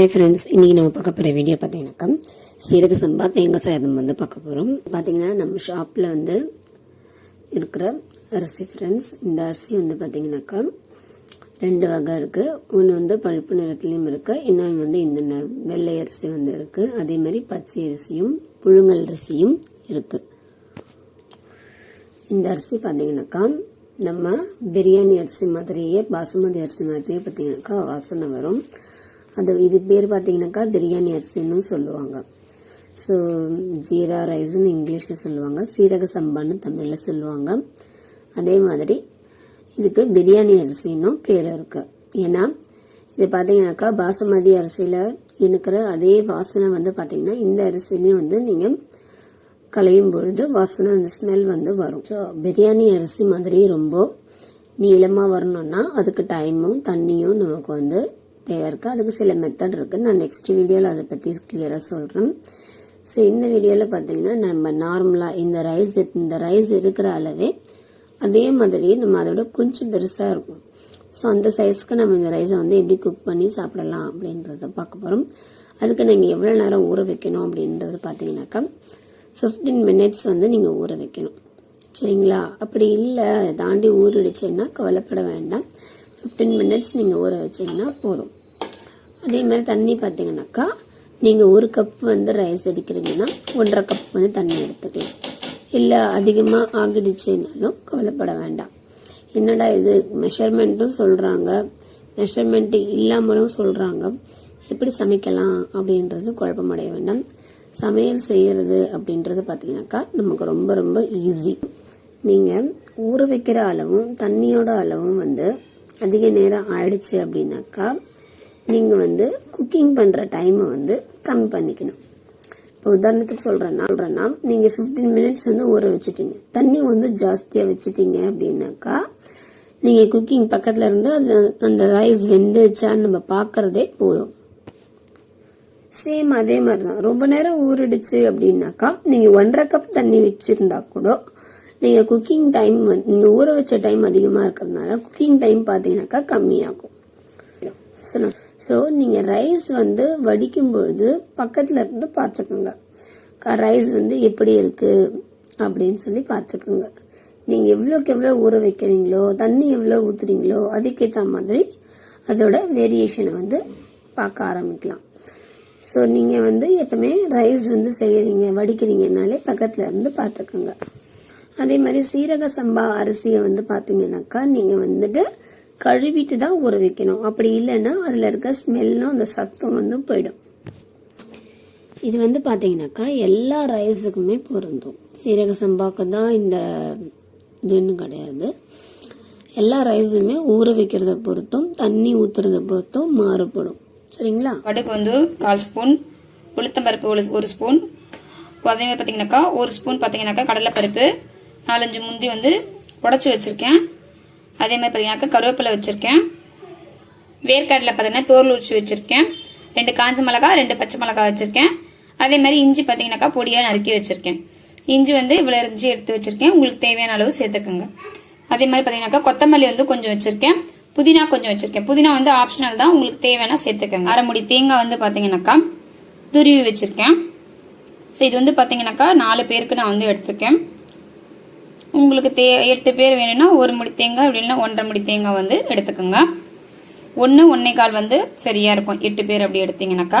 Hi friends இன்றைக்கி நம்ம பார்க்க போகிற வீடியோ பார்த்தீங்கன்னாக்கா சீரக சம்பா தேங்காய் சாதம் வந்து பார்க்க போகிறோம் பார்த்தீங்கன்னா நம்ம ஷாப்பில் வந்து இருக்கிற அரிசி ஃப்ரெண்ட்ஸ் இந்த அரிசி வந்து பார்த்தீங்கன்னாக்கா ரெண்டு வகை இருக்குது ஒன்று வந்து பழுப்பு நிறத்துலையும் இருக்குது இன்னொன்று வந்து இந்த ந- வெள்ளை அரிசி வந்து இருக்குது அதே மாதிரி பச்சை அரிசியும் புழுங்கல் அரிசியும் இருக்குது இந்த அரிசி பார்த்தீங்கன்னாக்கா நம்ம பிரியாணி அரிசி மாதிரியே பாசுமதி அரிசி மாதிரியே பார்த்தீங்கன்னாக்கா வாசனை வரும். அது இது பேர் பார்த்தீங்கன்னாக்கா பிரியாணி அரிசின்னு சொல்லுவாங்க. ஸோ ஜீரா ரைஸ்னு இங்கிலீஷில் சொல்லுவாங்க. சீரக சம்பான்னு தமிழில் சொல்லுவாங்க. அதே மாதிரி இதுக்கு பிரியாணி அரிசின்னும் பேர் இருக்குது ஏன்னா இது பார்த்தீங்கன்னாக்கா பாசுமதி அரிசியில் இருக்கிற அதே வாசனை வந்து பார்த்தீங்கன்னா இந்த அரிசிலையும் வந்து நீங்கள் களையும் பொழுது வாசனை அந்த ஸ்மெல் வந்து வரும். ஸோ பிரியாணி அரிசி மாதிரி ரொம்ப நீளமாக வரணும்னா அதுக்கு டைமும் தண்ணியும் நமக்கு வந்து தேவை இருக்குது அதுக்கு சில மெத்தட் இருக்குது நான் நெக்ஸ்ட் வீடியோவில் அதை பற்றி கிளியராக சொல்கிறேன் ஸோ இந்த வீடியோவில் பார்த்தீங்கன்னா நம்ம நார்மலாக இந்த ரைஸ் இந்த ரைஸ் இருக்கிற அளவே அதே மாதிரி நம்ம அதோட கொஞ்சம் பெருசாக இருக்கும். ஸோ அந்த சைஸ்க்கு நம்ம இந்த ரைஸை வந்து எப்படி குக் பண்ணி சாப்பிடலாம் அப்படின்றத பார்க்க போகிறோம் அதுக்கு நீங்கள் எவ்வளோ நேரம் ஊற வைக்கணும் அப்படின்றது பார்த்தீங்கன்னாக்கா ஃபிஃப்டீன் மினிட்ஸ் வந்து நீங்கள் ஊற வைக்கணும். சரிங்களா? அப்படி இல்லை தாண்டி ஊறிடுச்சுன்னா கவலைப்பட வேண்டாம். ஃபிஃப்டீன் மினிட்ஸ் நீங்கள் ஊற வச்சீங்கன்னா போதும். அதே மாதிரி தண்ணி பார்த்தீங்கன்னாக்கா நீங்கள் ஒரு கப் வந்து ரைஸ் அடிக்கிறீங்கன்னா ஒன்றரை கப் வந்து தண்ணி எடுத்துக்கலாம். இல்லை அதிகமாக ஆகிடுச்சுனாலும் கவலைப்பட வேண்டாம். என்னடா இது? மெஷர்மெண்ட்டும் சொல்கிறாங்க மெஷர்மெண்ட்டு இல்லாமலும் சொல்கிறாங்க எப்படி சமைக்கலாம் அப்படின்றது குழப்பமடைய வேண்டாம். சமையல் செய்கிறது அப்படின்றது பார்த்தீங்கன்னாக்கா நமக்கு ரொம்ப ரொம்ப ஈஸி நீங்கள் ஊற வைக்கிற அளவும் தண்ணியோட அளவும் வந்து அதிக நேரம் ஆயிடுச்சு அப்படின்னாக்கா நீங்கள் வந்து குக்கிங் பண்ணுற டைமை வந்து கம்மி பண்ணிக்கணும். இப்போ உதாரணத்துக்கு சொல்கிறேன்னா சொல்கிறேன்னா நீங்கள் ஃபிஃப்டீன் மினிட்ஸ் வந்து ஊற வச்சுட்டீங்க. தண்ணி வந்து ஜாஸ்தியாக வச்சுட்டீங்க அப்படின்னாக்கா நீங்கள் குக்கிங் பக்கத்தில் இருந்து அது அந்த ரைஸ் வெந்துச்சான்னு நம்ம பார்க்கறதே போதும். சேம் அதே மாதிரி தான் ரொம்ப நேரம் ஊறிடுச்சு அப்படின்னாக்கா நீங்கள் ஒன்றரை கப் தண்ணி வச்சுருந்தா கூட நீங்கள் குக்கிங் டைம் வந்து நீங்கள் ஊற வச்ச டைம் அதிகமாக இருக்கிறதுனால குக்கிங் டைம் பார்த்தீங்கன்னாக்கா கம்மியாகும். ஸோ ஸோ நீங்கள் ரைஸ் வந்து வடிக்கும் பொழுது பக்கத்தில் இருந்து பார்த்துக்கோங்க. ரைஸ் வந்து எப்படி இருக்குது அப்படின்னு சொல்லி பார்த்துக்குங்க. நீங்கள் எவ்வளோக்கு எவ்வளோ ஊற வைக்கிறீங்களோ தண்ணி எவ்வளோ ஊற்றுறீங்களோ அதுக்கேற்ற மாதிரி அதோட வேரியேஷனை வந்து பார்க்க ஆரம்பிக்கலாம். ஸோ நீங்கள் வந்து எப்பவுமே ரைஸ் வந்து செய்கிறீங்க வடிக்கிறீங்கனாலே பக்கத்தில் இருந்து பார்த்துக்கோங்க. அதே மாதிரி சீரக சம்பா அரிசியை வந்து பார்த்தீங்கன்னாக்கா நீங்கள் வந்துட்டு கழுவிட்டு தான் ஊற வைக்கணும். அப்படி இல்லைன்னா அதில் இருக்க ஸ்மெல்லும் அந்த சத்தம் வந்து போயிடும். இது வந்து பார்த்தீங்கன்னாக்கா எல்லா ரைஸுக்குமே பொருந்தும். சீரக சம்பாவுக்கு தான் இந்த இதுன்னு கிடையாது. எல்லா ரைஸுமே ஊற வைக்கிறத பொறுத்தும் தண்ணி ஊற்றுறத பொறுத்தும் மாறுபடும். சரிங்களா? கடுகு வந்து கால் ஸ்பூன் உளுத்தம்பருப்பு ஒரு ஒரு ஸ்பூன். அதே மாதிரி பார்த்தீங்கன்னாக்கா ஒரு ஸ்பூன் பார்த்தீங்கன்னாக்கா கடலைப்பருப்பு நாலஞ்சு முந்தி வந்து உடச்சி வச்சுருக்கேன். அதே மாதிரி பார்த்தீங்கன்னாக்கா கருவேப்பிலை வச்சுருக்கேன். வேர்க்கடலை பார்த்தீங்கன்னா தோல் உரிச்சு வச்சுருக்கேன். ரெண்டு காஞ்ச மிளகா ரெண்டு பச்சை மிளகா வச்சுருக்கேன். அதே மாதிரி இஞ்சி பார்த்தீங்கன்னாக்கா பொடியாக நறுக்கி வச்சுருக்கேன். இஞ்சி வந்து இவ்வளோ இஞ்சி எடுத்து வச்சுருக்கேன். உங்களுக்கு தேவையான அளவு சேர்த்துக்கோங்க. அதே மாதிரி பார்த்தீங்கன்னாக்கா கொத்தமல்லி வந்து கொஞ்சம் வச்சுருக்கேன். புதினா கொஞ்சம் வச்சுருக்கேன். புதினா வந்து ஆப்ஷனல் தான். உங்களுக்கு தேவையான சேர்த்துக்கோங்க. அரைமுடி தேங்காய் வந்து பார்த்தீங்கன்னாக்கா துருவி வச்சுருக்கேன். ஸோ இது வந்து பார்த்தீங்கன்னாக்கா நாலு பேருக்கு நான் வந்து எடுத்துருக்கேன் உங்களுக்கு தே எட்டு பேர் வேணும்னா ஒரு முடி தேங்காய் அப்படி இல்லைன்னா ஒன்றரை முடி தேங்காய் வந்து எடுத்துக்கோங்க. ஒன்று ஒன்றே கால் வந்து சரியாக இருக்கும். எட்டு பேர் அப்படி எடுத்தீங்கன்னாக்கா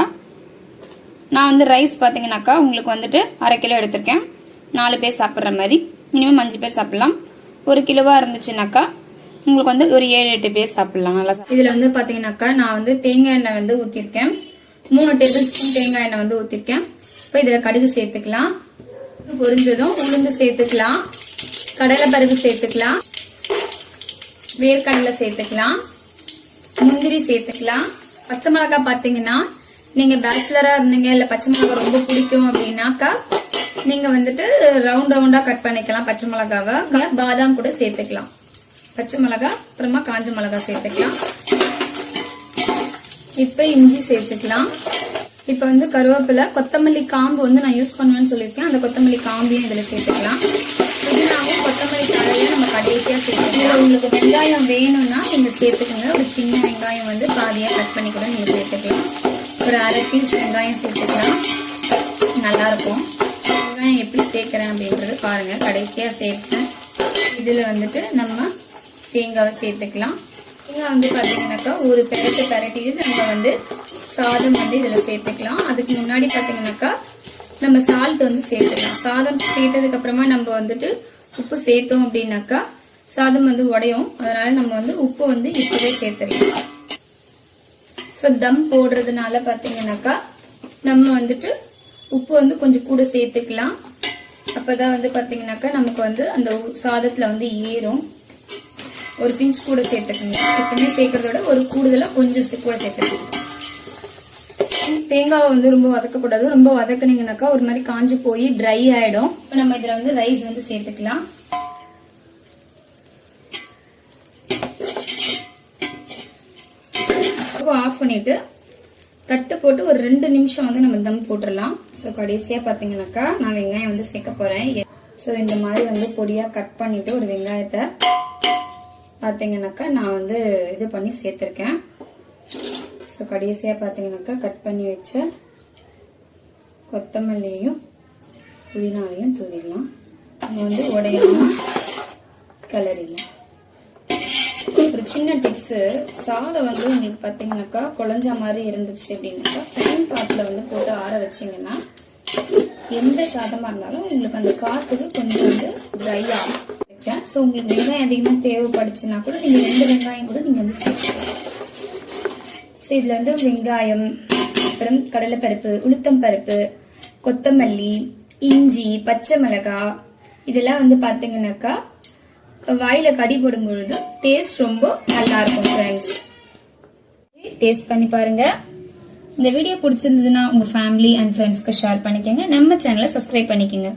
நான் வந்து ரைஸ் பார்த்தீங்கன்னாக்கா உங்களுக்கு வந்துட்டு அரை கிலோ எடுத்திருக்கேன். நாலு பேர் சாப்பிட்ற மாதிரி. மினிமம் அஞ்சு பேர் சாப்பிட்லாம். ஒரு கிலோவாக இருந்துச்சுனாக்கா உங்களுக்கு வந்து ஒரு ஏழு எட்டு பேர் சாப்பிட்லாம். நல்லா இதில் வந்து பார்த்தீங்கன்னாக்கா நான் வந்து தேங்காய் எண்ணெய் வந்து ஊற்றிருக்கேன் மூணு டேபிள் ஸ்பூன் தேங்காய் எண்ணெய் வந்து ஊற்றிருக்கேன் இப்போ இதில் கடுகு சேர்த்துக்கலாம். பொரிஞ்சதும் உளுந்து சேர்த்துக்கலாம். கடலைப்பருப்பு சேர்த்துக்கலாம். வேர்க்கடலை சேர்த்துக்கலாம். முந்திரி சேர்த்துக்கலாம். பச்சை மிளகாய் பார்த்தீங்கன்னா நீங்கள் பேச்சுலராக இருந்தீங்க இல்லை பச்சை மிளகாய் ரொம்ப பிடிக்கும் அப்படின்னாக்கா நீங்கள் வந்துட்டு ரவுண்ட் ரவுண்டாக கட் பண்ணிக்கலாம் பச்சை மிளகாவை. பாதாம் கூட சேர்த்துக்கலாம். பச்சை மிளகாய் அப்புறமா காஞ்ச மிளகாய் சேர்த்துக்கலாம். இப்போ இஞ்சி சேர்த்துக்கலாம். இப்போ வந்து கருவேப்பிலை கொத்தமல்லி காம்பு வந்து நான் யூஸ் பண்ணுவேன்னு சொல்லியிருக்கேன். அந்த கொத்தமல்லி காம்பையும் இதில் சேர்த்துக்கலாம். புதினாவும் கொத்தமல்லி தழையும் நம்ம கடைசியாக சேர்த்துக்கலாம். இதில் உங்களுக்கு வெங்காயம் வேணும்னா நீங்கள் சேர்த்துக்கோங்க. ஒரு சின்ன வெங்காயம் வந்து பாதியாக கட் பண்ணி கூட நீங்கள் சேர்த்துக்கலாம். ஒரு அரை பீஸ் வெங்காயம் சேர்த்துக்கலாம். நல்லாயிருக்கும் வெங்காயம் எப்படி சேர்க்குறேன் அப்படின்றது பாருங்கள் கடைசியாக சேர்ப்பேன் இதில் வந்துட்டு நம்ம தேங்காவை சேர்த்துக்கலாம். தேங்காய் வந்து பார்த்தீங்கன்னாக்கா ஒரு பெரட்டு பெரட்டிட்டு நம்ம வந்து சாதம் வந்து இதில் சேர்த்துக்கலாம். அதுக்கு முன்னாடி பார்த்தீங்கன்னாக்கா நம்ம சால்ட் வந்து சேர்த்துக்கலாம். சாதம் சேர்த்ததுக்கு அப்புறமா நம்ம வந்துட்டு உப்பு சேர்த்தோம் அப்படின்னாக்கா சாதம் வந்து உடையும். அதனால நம்ம வந்து உப்பு வந்து இப்பவே சேர்த்துக்கலாம் ஸோ தம் போடுறதுனால பார்த்தீங்கன்னாக்கா நம்ம வந்துட்டு உப்பு வந்து கொஞ்சம் கூட சேர்த்துக்கலாம். அப்போதான் வந்து பார்த்தீங்கன்னாக்கா நமக்கு வந்து அந்த சாதத்தில் வந்து ஏறும். ஒரு பிஞ்ச் கூட சேர்த்துக்கணும் எப்பவுமே சேர்க்கறதோட விட ஒரு கூடுதலாக கொஞ்சம் கூட சேர்த்துக்கணும் தேங்காவை வந்து ரொம்ப வதக்கக்கூடாது. ரொம்ப வதக்குனீங்கனாக்கா ஒரு மாதிரி காஞ்சி போய் ட்ரை ஆகிடும் இப்போ நம்ம இதில் வந்து ரைஸ் வந்து சேர்த்துக்கலாம். ஆஃப் பண்ணிட்டு தட்டு போட்டு ஒரு ரெண்டு நிமிஷம் வந்து நம்ம தம் போட்டுடலாம். ஸோ கடைசியாக பார்த்தீங்கன்னாக்கா நான் வெங்காயம் வந்து சேர்க்க போகிறேன் ஸோ இந்த மாதிரி வந்து பொடியாக கட் பண்ணிவிட்டு ஒரு வெங்காயத்தை பார்த்தீங்கன்னாக்கா நான் வந்து இது பண்ணி சேர்த்துருக்கேன். ஸோ கடைசியாக பார்த்தீங்கன்னாக்கா கட் பண்ணி வச்ச கொத்தமல்லியையும் புதினாவையும் தூவிடலாம். நம்ம வந்து உடையாம கிளறிடலாம் ஒரு சின்ன டிப்ஸு சாதம் வந்து உங்களுக்கு பார்த்தீங்கன்னாக்கா குழஞ்ச மாதிரி இருந்துச்சு அப்படின்னாக்கா ஃபைன் பாட்டில் வந்து போட்டு ஆற வச்சிங்கன்னா எந்த சாதமாக இருந்தாலும் உங்களுக்கு அந்த காற்றுக்கு கொஞ்சம் வந்து ட்ரை ஆகும். ஸோ உங்களுக்கு வெங்காயம் அதிகமாக தேவைப்படுச்சுன்னா கூட நீங்கள் ரெண்டு வெங்காயம் கூட நீங்கள் வந்து சேர்த்துக்கலாம். ஸோ இதில் வந்து வெங்காயம் அப்புறம் கடலைப்பருப்பு உளுத்தம் பருப்பு கொத்தமல்லி இஞ்சி பச்சை மிளகாய் இதெல்லாம் வந்து பார்த்தீங்கன்னாக்கா வாயில் கடி போடும்பொழுது டேஸ்ட் ரொம்ப நல்லா இருக்கும் ஃப்ரெண்ட்ஸ் டேஸ்ட் பண்ணி பாருங்க. இந்த வீடியோ பிடிச்சிருந்ததுன்னா உங்கள் ஃபேமிலி அண்ட் ஃப்ரெண்ட்ஸ்க்கு ஷேர் பண்ணிக்கோங்க. நம்ம சேனலை சப்ஸ்கிரைப் பண்ணிக்கோங்க.